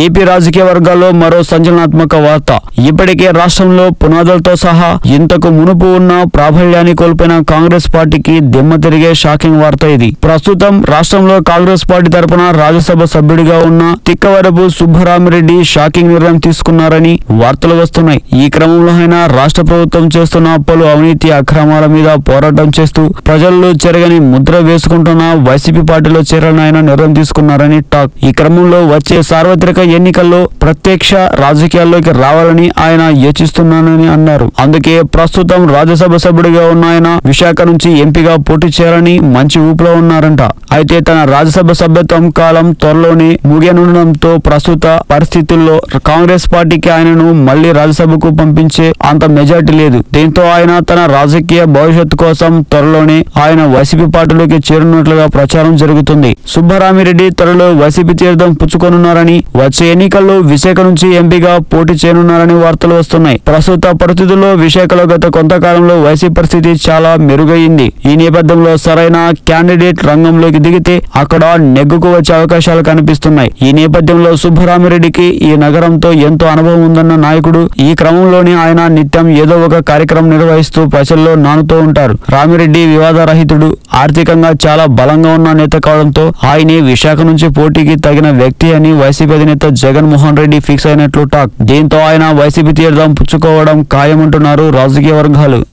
AP రాజకీయ వర్గాల్లో మరో సంచలనాత్మక వార్త. ఇప్పటికే రాష్ట్రంలో పునాదులతో సహా ఇంతకు మునుపు ఉన్న ప్రాబల్యాన్ని కోల్పోయిన కాంగ్రెస్ పార్టీకి దిమ్మ తిరిగే షాకింగ్ వార్త ఇది. ప్రస్తుతం రాష్ట్రంలో కాంగ్రెస్ పార్టీ తరపున రాజ్యసభ సభ్యుడిగా ఉన్న తిక్కవరపు సుబ్బరామిరెడ్డి షాకింగ్ నిర్ణయం తీసుకున్నారని వార్తలు వస్తున్నాయి. ఈ క్రమంలో ఆయన రాష్ట్ర ప్రభుత్వం చేస్తున్న పలు అవినీతి అక్రమాల మీద పోరాటం చేస్తూ ప్రజల్లో చెరగని ముద్ర వేసుకుంటున్న వైసీపీ పార్టీలో చేరాలని ఆయన నిర్ణయం తీసుకున్నారని టాక్. ఈ క్రమంలో వచ్చే సార్వత్రిక ఎన్నికల్లో ప్రత్యక్ష రాజకీయాల్లోకి రావాలని ఆయన యోచిస్తున్నానని అన్నారు. అందుకే ప్రస్తుతం రాజ్యసభ సభ్యుడిగా ఉన్న ఆయన విశాఖ నుంచి ఎంపీగా పోటీ చేయాలని మంచి ఊపులో ఉన్నారంట. అయితే తన రాజ్యసభ సభ్యత్వం కాలం త్వరలోనే ముగియనుండడంతో ప్రస్తుత పరిస్థితుల్లో కాంగ్రెస్ పార్టీకి ఆయనను మళ్ళీ రాజ్యసభకు పంపించే అంత మెజార్టీ లేదు. దీంతో ఆయన తన రాజకీయ భవిష్యత్తు కోసం త్వరలోనే ఆయన వైసీపీ పార్టీలోకి చేరున్నట్లుగా ప్రచారం జరుగుతుంది. సుబ్బరామిరెడ్డి త్వరలో వైసీపీ తీర్థం పుచ్చుకోనున్నారని వచ్చే ఎన్నికల్లో విశాఖ నుంచి ఎంపీగా పోటీ చేయనున్నారని వార్తలు వస్తున్నాయి. ప్రస్తుత పరిస్థితుల్లో విశాఖలో గత కొంతకాలంలో వైసీ పరిస్థితి చాలా మెరుగైంది ఈ నేపథ్యంలో సరైన క్యాండిడేట్ రంగంలోకి దిగితే అక్కడ నెగ్గుకు వచ్చే అవకాశాలు కనిపిస్తున్నాయి. ఈ నేపథ్యంలో సుబ్బరామిరెడ్డికి ఈ నగరంతో ఎంతో అనుభవం ఉందన్న నాయకుడు ఈ క్రమంలోనే ఆయన నిత్యం ఏదో ఒక కార్యక్రమం నిర్వహిస్తూ ప్రజల్లో నానుతూ ఉంటారు. రామిరెడ్డి వివాదరహితుడు ఆర్థికంగా చాలా బలంగా ఉన్న నేత కావడంతో ఆయనే విశాఖ నుంచి పోటీకి తగిన వ్యక్తి అని వైసీపీ అధినేత జగన్మోహన్ రెడ్డి ఫిక్స్ అయినట్లు టాక్. దీంతో ఆయన వైసీపీ తీర్థం పుచ్చుకోవడం ఖాయమంటున్నారు రాజకీయ వర్గాలు.